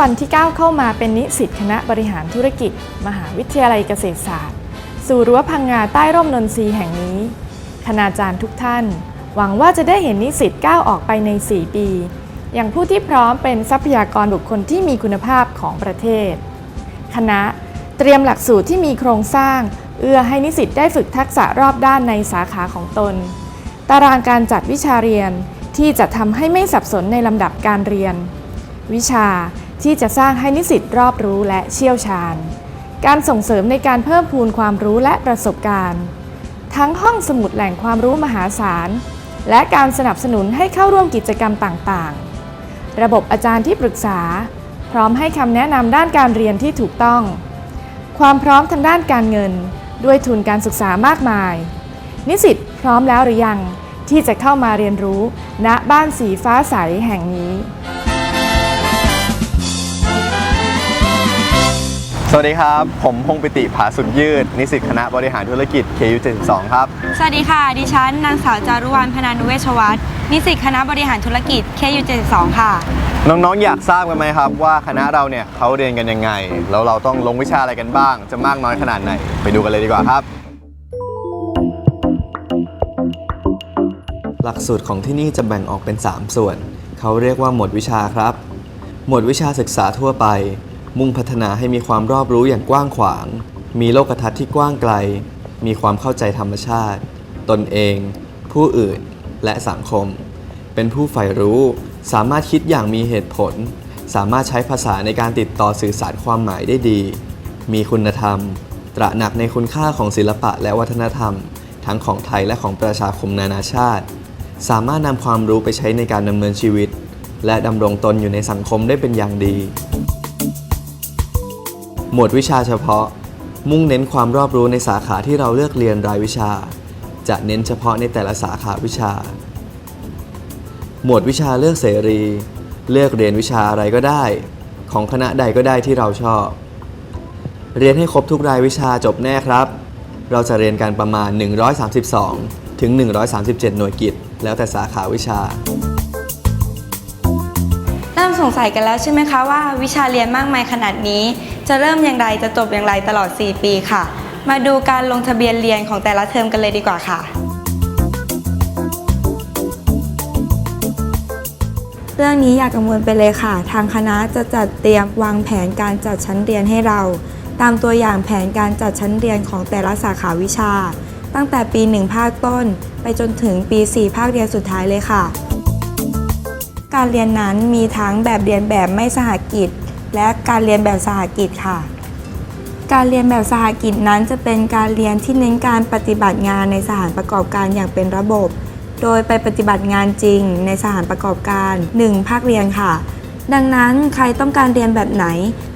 วันที่ก้าวเข้ามาเป็นนิสิตคณะบริหารธุรกิจ มหาวิทยาลัยเกษตรศาสตร์ สู่รั้วพังงาใต้ร่มนนทรีแห่งนี้ คณาจารย์ทุกท่าน หวังว่าจะได้เห็นนิสิตก้าวออกไปใน 4 ปี อย่างผู้ที่พร้อมเป็นทรัพยากรบุคคลที่มีคุณภาพของประเทศ คณะเตรียมหลักสูตรที่มีโครงสร้าง เอื้อให้นิสิตได้ฝึกทักษะรอบด้านในสาขาของตน ตารางการจัดวิชาเรียนที่จะทำให้ไม่สับสนในลำดับการเรียน วิชา ที่จะสร้างให้นิสิตรอบรู้และเชี่ยวชาญ การส่งเสริมในการเพิ่มพูนความรู้และประสบการณ์ ทั้งห้องสมุดแหล่งความรู้มหาศาล และการสนับสนุนให้เข้าร่วมกิจกรรมต่างๆ ระบบอาจารย์ที่ปรึกษา พร้อมให้คำแนะนำด้านการเรียนที่ถูกต้อง ความพร้อมทางด้านการเงิน ด้วยทุนการศึกษามากมาย นิสิตพร้อมแล้วหรือยังที่จะเข้ามาเรียนรู้ณบ้านสีฟ้าใสแห่งนี้ สวัสดีครับ ผมพงษ์ปิติผาสุดยืด นิสิตคณะบริหารธุรกิจ KU 72ครับ สวัสดีค่ะ ดิฉัน นางสาวจารุวรรณพนานุเวชวัฒน์นิสิตคณะบริหารธุรกิจ KU 72ค่ะ น้องๆ อยากทราบกันไหมครับ ว่าคณะเราเนี่ยเขาเรียนกันยังไง แล้วเราต้องลงวิชาอะไรกันบ้าง จะมากน้อยขนาดไหน ไปดูกันเลยดีกว่าครับ หลักสูตรของที่นี่จะแบ่งออกเป็น 3 ส่วน เขาเรียกว่าหมวดวิชาครับ หมวดวิชาศึกษาทั่วไป มุ่งพัฒนาให้มีความรอบรู้อย่างกว้างขวาง มีโลกทัศน์ที่กว้างไกล มีความเข้าใจธรรมชาติ ตนเอง ผู้อื่น และสังคม เป็นผู้ใฝ่รู้ สามารถคิดอย่างมีเหตุผล สามารถใช้ภาษาในการติดต่อสื่อสารความหมายได้ดี มีคุณธรรม ตระหนักในคุณค่าของศิลปะและวัฒนธรรม ทั้งของไทยและของประชาคมนานาชาติ สามารถนำความรู้ไปใช้ในการดำเนินชีวิต และดำรงตนอยู่ในสังคมได้เป็นอย่างดี หมวดวิชาเฉพาะ มุ่งเน้นความรอบรู้ในสาขาที่เราเลือกเรียนรายวิชา จะเน้นเฉพาะในแต่ละสาขาวิชา หมวดวิชาเลือกเสรี เลือกเรียนวิชาอะไรก็ได้ ของคณะใดก็ได้ที่เราชอบ เรียนให้ครบทุกรายวิชาจบแน่ครับ เราจะเรียนกันประมาณ 132 ถึง 137 หน่วยกิจ แล้วแต่สาขาวิชาเริ่มสงสัยกันแล้วใช่ไหมคะว่าวิชาเรียนมากมายขนาดนี้ จะเริ่มอย่างไรจะจบอย่างไรตลอด 4 ปีค่ะ มาดูการลงทะเบียนเรียนของแต่ละเทอมกันเลยดีกว่าค่ะ เรื่องนี้อย่ากกังวลไปเลยค่ะ ทางคณะจะจัดเตรียมวางแผนการจัดชั้นเรียนให้เรา ตามตัวอย่างแผนการจัดชั้นเรียนของแต่ละสาขาวิชา ตั้งแต่ปี 1 ภาคต้น ไปจนถึงปี 4 ภาคเรียนสุดท้ายเลยค่ะการเรียนนั้นมีทั้งแบบเรียนแบบไม่สหกิจ และการเรียนแบบสหกิจค่ะ การเรียนแบบสหกิจนั้นจะเป็นการเรียนที่เน้นการปฏิบัติงานในสถานประกอบการอย่างเป็นระบบ โดยไปปฏิบัติงานจริงในสถานประกอบการ 1 ภาคเรียนค่ะ ดังนั้นใครต้องการเรียนแบบไหน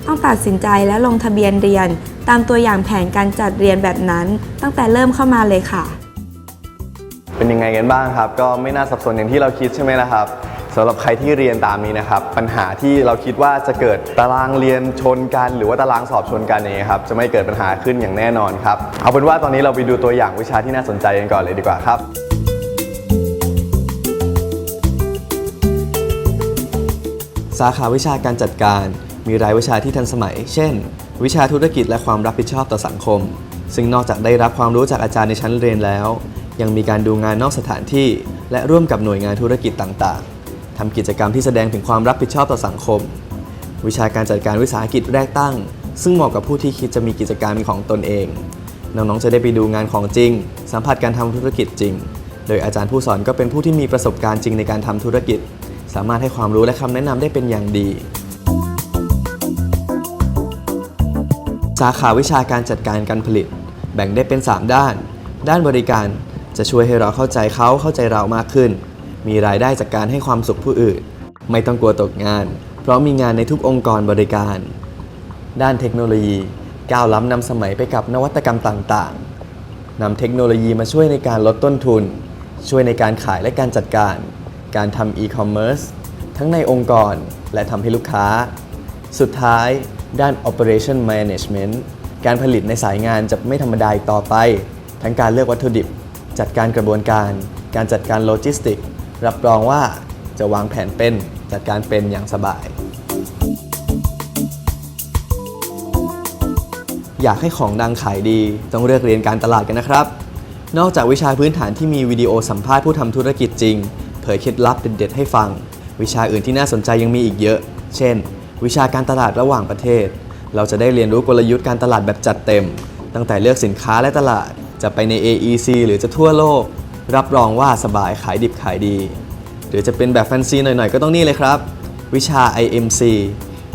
ต้องตัดสินใจและลงทะเบียนเรียน ตามตัวอย่างแผนการจัดเรียนแบบนั้น ตั้งแต่เริ่มเข้ามาเลยค่ะ เป็นยังไงกันบ้างครับ ก็ไม่น่าสับสนอย่างที่เราคิดใช่ไหมล่ะครับ สำหรับใครที่เรียนตามนี้นะครับ ปัญหาที่เราคิดว่าจะเกิดตารางเรียนชนกัน หรือว่าตารางสอบชนกันนี้ครับจะไม่เกิดปัญหาขึ้นอย่างแน่นอนครับเอาเป็นว่าตอนนี้เราไปดูตัวอย่างวิชาที่น่าสนใจกันก่อนเลยดีกว่าครับสาขาวิชาการจัดการ มีรายวิชาที่ทันสมัย เช่น วิชาธุรกิจและความรับผิดชอบต่อสังคม ซึ่งนอกจากได้รับความรู้จากอาจารย์ในชั้นเรียนแล้ว ยังมีการดูงานนอกสถานที่ และร่วมกับหน่วยงานธุรกิจต่างๆ ทำกิจกรรมที่แสดงถึงความรับผิดชอบต่อสังคม วิชาการจัดการวิสาหกิจแรกตั้ง ซึ่งเหมาะกับผู้ที่คิดจะมีกิจการเป็นของตนเอง น้องๆจะได้ไปดูงานของจริง สัมผัสการทำธุรกิจจริง โดยอาจารย์ผู้สอนก็เป็นผู้ที่มีประสบการณ์จริงในการทำธุรกิจ สามารถให้ความรู้และคำแนะนำได้เป็นอย่างดี สาขาวิชาการจัดการการผลิต แบ่งได้เป็น 3 ด้าน ด้านบริการจะช่วยให้เราเข้าใจเขาเข้าใจเรามากขึ้น มีรายได้จากการให้ความสุขผู้อื่น ไม่ต้องกลัวตกงาน เพราะมีงานในทุกองค์กรบริการ ด้านเทคโนโลยี ก้าวล้ำนำสมัยไปกับนวัตกรรมต่างๆนำเทคโนโลยีมาช่วยในการลดต้นทุน ช่วยในการขายและการจัดการ การทำอีคอมเมิร์ซทั้งในองค์กรและทำให้ลูกค้า สุดท้ายด้าน Operation Management การผลิตในสายงานจะไม่ธรรมดาอีกต่อไป ทั้งการเลือกวัตถุดิบ จัดการกระบวนการ การจัดการโลจิสติก รับรองว่าจะวางแผนเป็นจัดการเป็นอย่างสบาย อยากให้ของดังขายดีต้องเลือกเรียนการตลาดกันนะครับ นอกจากวิชาพื้นฐานที่มีวิดีโอสัมภาษณ์ผู้ทำธุรกิจจริง เผยเคล็ดลับเด็ดๆให้ฟัง วิชาอื่นที่น่าสนใจยังมีอีกเยอะ เช่น วิชาการตลาดระหว่างประเทศ เราจะได้เรียนรู้กลยุทธ์การตลาดแบบจัดเต็ม ตั้งแต่เลือกสินค้าและตลาดจะไปใน AEC หรือจะทั่วโลก รับรองว่าสบายขายดิบขายดี หรือจะเป็นแบบแฟนซีหน่อยๆ ก็ต้องนี่เลยครับ วิชา IMC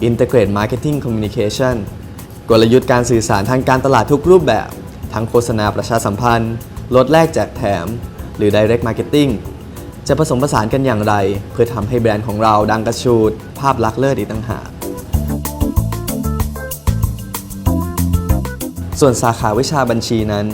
Integrate Marketing Communication กลยุทธ์การสื่อสารทางการตลาดทุกรูปแบบ ทั้งโฆษณาประชาสัมพันธ์ ลดแลกแจกแถม หรือ Direct Marketing จะผสมผสานกันอย่างไร เพื่อทำให้แบรนด์ของเราดังกระชูด ภาพลักษณ์เลิศอีกต่างหากส่วนสาขาวิชาบัญชีนั้น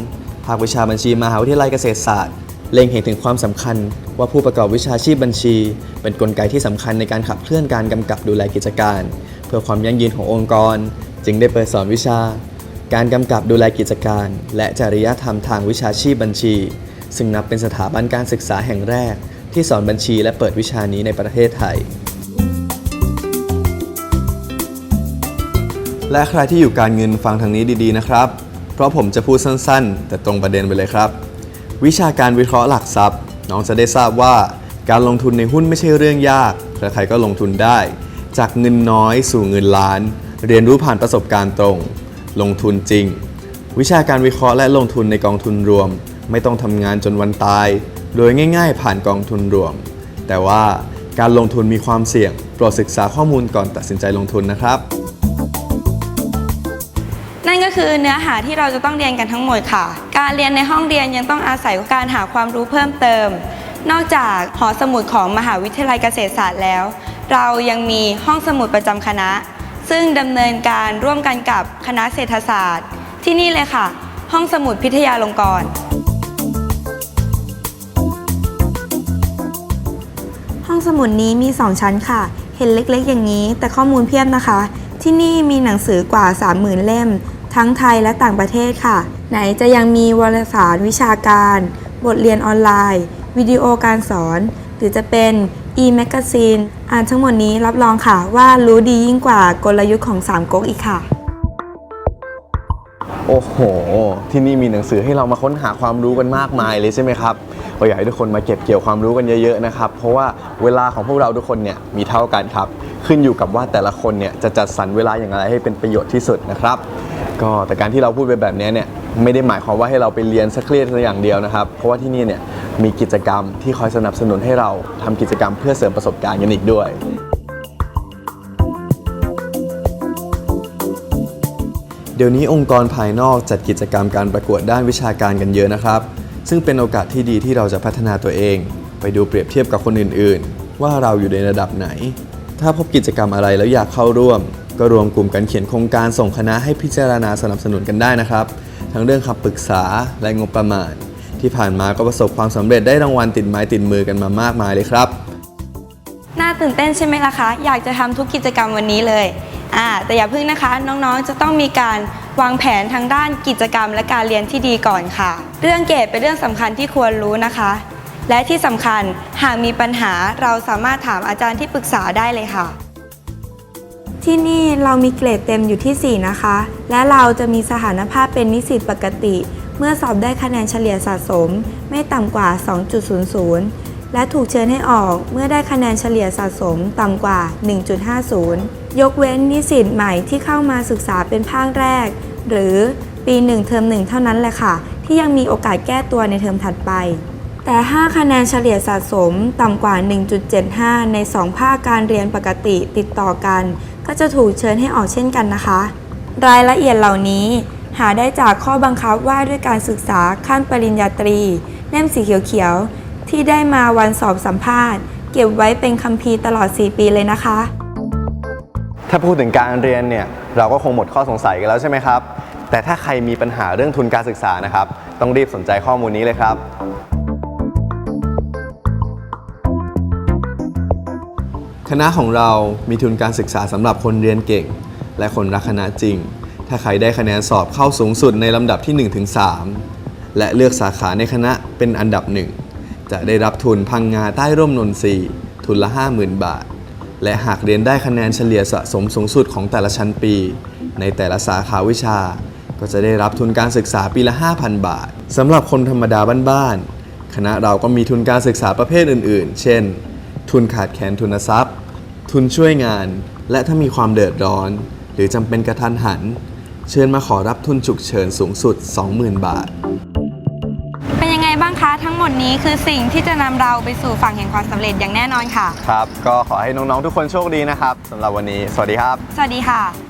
ภาควิชาบัญชีมหาวิทยาลัยเกษตรศาสตร์ เล็งเห็นถึงความสำคัญว่าผู้ประกอบวิชาชีพบัญชี เป็นนกลไกที่สำคัญในการขับเคลื่อนการกำกับดูแลกิจการ เพื่อความยั่งยืนขององค์กร จึงได้เปิดสอนวิชา การกำกับดูแลกิจการ และจริยธรรมทางวิชาชีพบัญชี ซึ่งนับเป็นสถาบันการศึกษาแห่งแรก ที่สอนบัญชีและเปิดวิชานี้ในประเทศไทย และใครที่อยู่การเงินฟังทางนี้ดีๆนะครับ เพราะผมจะพูดสั้นๆ แต่ตรงประเด็นไปเลยครับ วิชาการวิเคราะห์หลักทรัพย์ น้องจะได้ทราบว่า การลงทุนในหุ้นไม่ใช่เรื่องยากใครๆก็ลงทุนได้ จากเงินน้อยสู่เงินล้าน เรียนรู้ผ่านประสบการณ์ตรง ลงทุนจริง วิชาการวิเคราะห์และลงทุนในกองทุนรวม ไม่ต้องทำงานจนวันตาย โดยง่ายๆ ผ่านกองทุนรวม แต่ว่าการลงทุนมีความเสี่ยง โปรดศึกษาข้อมูลก่อนตัดสินใจลงทุนนะครับ คือเนื้อหาที่เราจะต้องเรียนกันทั้งหมดค่ะ การเรียนในห้องเรียนยังต้องอาศัยการหาความรู้เพิ่มเติม นอกจากหอสมุดของมหาวิทยาลัยเกษตรศาสตร์แล้ว เรายังมีห้องสมุดประจำคณะ ซึ่งดำเนินการร่วมกันกับคณะเศรษฐศาสตร์ ที่นี่เลยค่ะ ห้องสมุดพิทยาลงกรณ์ห้องสมุดนี้มี 2 ชั้นค่ะ เห็นเล็กๆ อย่างนี้ แต่ข้อมูลเพียบนะคะ ที่นี่มีหนังสือกว่า 30,000 เล่ม ทั้งไทยและต่างประเทศค่ะ ไหนจะยังมีวารสารวิชาการ บทเรียนออนไลน์ วิดีโอการสอน หรือจะเป็น e-magazine อ่านทั้งหมดนี้รับรองค่ะว่ารู้ดียิ่งกว่ากลยุทธ์ของสามก๊กอีกค่ะ โอ้โห ที่นี่มีหนังสือให้เรามาค้นหาความรู้กันมากมายเลยใช่ไหมครับก็อยากให้ทุกคนมาเก็บเกี่ยวความรู้กันเยอะๆนะครับ เพราะว่าเวลาของพวกเราทุกคนเนี่ยมีเท่ากันครับ ขึ้นอยู่กับว่าแต่ละคนเนี่ยจะจัดสรรเวลาอย่างไรให้เป็นประโยชน์ที่สุดนะครับ ก็แต่การที่เราพูดไปแบบนี้เนี่ยไม่ได้หมายความว่าให้เราไปเรียนสักเครียดอย่างเดียวนะครับ เพราะว่าที่นี่เนี่ยมีกิจกรรมที่คอยสนับสนุนให้เราทำกิจกรรมเพื่อเสริมประสบการณ์กันอีกด้วย เดี๋ยวนี้องค์กรภายนอกจัดกิจกรรมการประกวดด้านวิชาการกันเยอะนะครับ ซึ่งเป็นโอกาสที่ดีที่เราจะพัฒนาตัวเอง ไปดูเปรียบเทียบกับคนอื่น ๆ ว่าเราอยู่ในระดับไหน ถ้าพบกิจกรรมอะไรแล้วอยากเข้าร่วม ก็รวมกลุ่มกันเขียนโครงการส่งคณะให้พิจารณาสนับสนุนกันได้นะครับ ทั้งเรื่องคำปรึกษาและงบประมาณ ที่ผ่านมาก็ประสบความสำเร็จได้รางวัลติดไม้ติดมือกันมามากมายเลยครับ น่าตื่นเต้นใช่ไหมล่ะคะ อยากจะทำทุกกิจกรรมวันนี้เลยอ่าแต่อย่าเพึ่งนะคะ น้องๆ จะต้องมีการวางแผนทางด้านกิจกรรมและการเรียนที่ดีก่อนค่ะ เรื่องเกรดเป็นเรื่องสำคัญที่ควรรู้นะคะ และที่สำคัญหากมีปัญหาเราสามารถถามอาจารย์ที่ปรึกษาได้เลยค่ะ ที่นี่เรามีเกรดเต็มอยู่ที่ 4 นะคะ และเราจะมีสถานภาพเป็นนิสิตปกติ เมื่อสอบได้คะแนนเฉลี่ยสะสม ไม่ต่ำกว่า 2.00 และถูกเชิญให้ออกเมื่อได้คะแนนเฉลี่ยสะสมต่ำกว่า 1.50 ยกเว้นนิสิตใหม่ที่เข้ามาศึกษาเป็นภาคแรก หรือปี1เทอม1เท่านั้นแหละค่ะ ที่ยังมีโอกาสแก้ตัวในเทอมถัดไป แต่ 5 คะแนนเฉลี่ยสะสมต่ำกว่า 1.75 ใน 2 ภาคการเรียนปกติติดต่อกัน ก็จะถูกเชิญให้ออกเช่นกันนะคะ รายละเอียดเหล่านี้ หาได้จากข้อบังคับว่าด้วยการศึกษาขั้นปริญญาตรี เล่มสีเขียวๆ ที่ได้มาวันสอบสัมภาษณ์ เก็บไว้เป็นคัมภีร์ตลอด 4 ปีเลยนะคะ ถ้าพูดถึงการเรียนเนี่ย เราก็คงหมดข้อสงสัยกันแล้วใช่ไหมครับ แต่ถ้าใครมีปัญหาเรื่องทุนการศึกษานะครับ ต้องรีบสนใจข้อมูลนี้เลยครับ คณะของเรามีทุนการศึกษาสำหรับคนเรียนเก่ง และคนรักคณะจริง ถ้าใครได้คะแนนสอบเข้าสูงสุดในลำดับที่ 1-3 และเลือกสาขาในคณะเป็นอันดับหนึ่งจะได้รับทุนพังงาใต้ร่มนนทรีย์ทุนละ 50,000 บาท และหากเรียนได้คะแนนเฉลี่ยสะสมสูงสุดของแต่ละชั้นปี ในแต่ละสาขาวิชา ก็จะได้รับทุนการศึกษาปีละ 5,000 บาทสำหรับคนธรรมดาบ้านๆคณะเราก็มีทุนการศึกษาประเภทอื่น ๆ เช่น ทุนขาดแคลนทุนทรัพย์ ทุนช่วยงาน และถ้ามีความเดือดร้อน หรือจำเป็นกระทันหัน เชิญมาขอรับทุนฉุกเฉินสูงสุด 20,000 บาท เป็นยังไงบ้างคะ ทั้งหมดนี้คือสิ่งที่จะนำเราไปสู่ฝั่งแห่งความสำเร็จอย่างแน่นอนค่ะ ครับ ก็ขอให้น้อง ๆ ทุกคนโชคดีนะครับสำหรับวันนี้ สวัสดีครับ สวัสดีค่ะ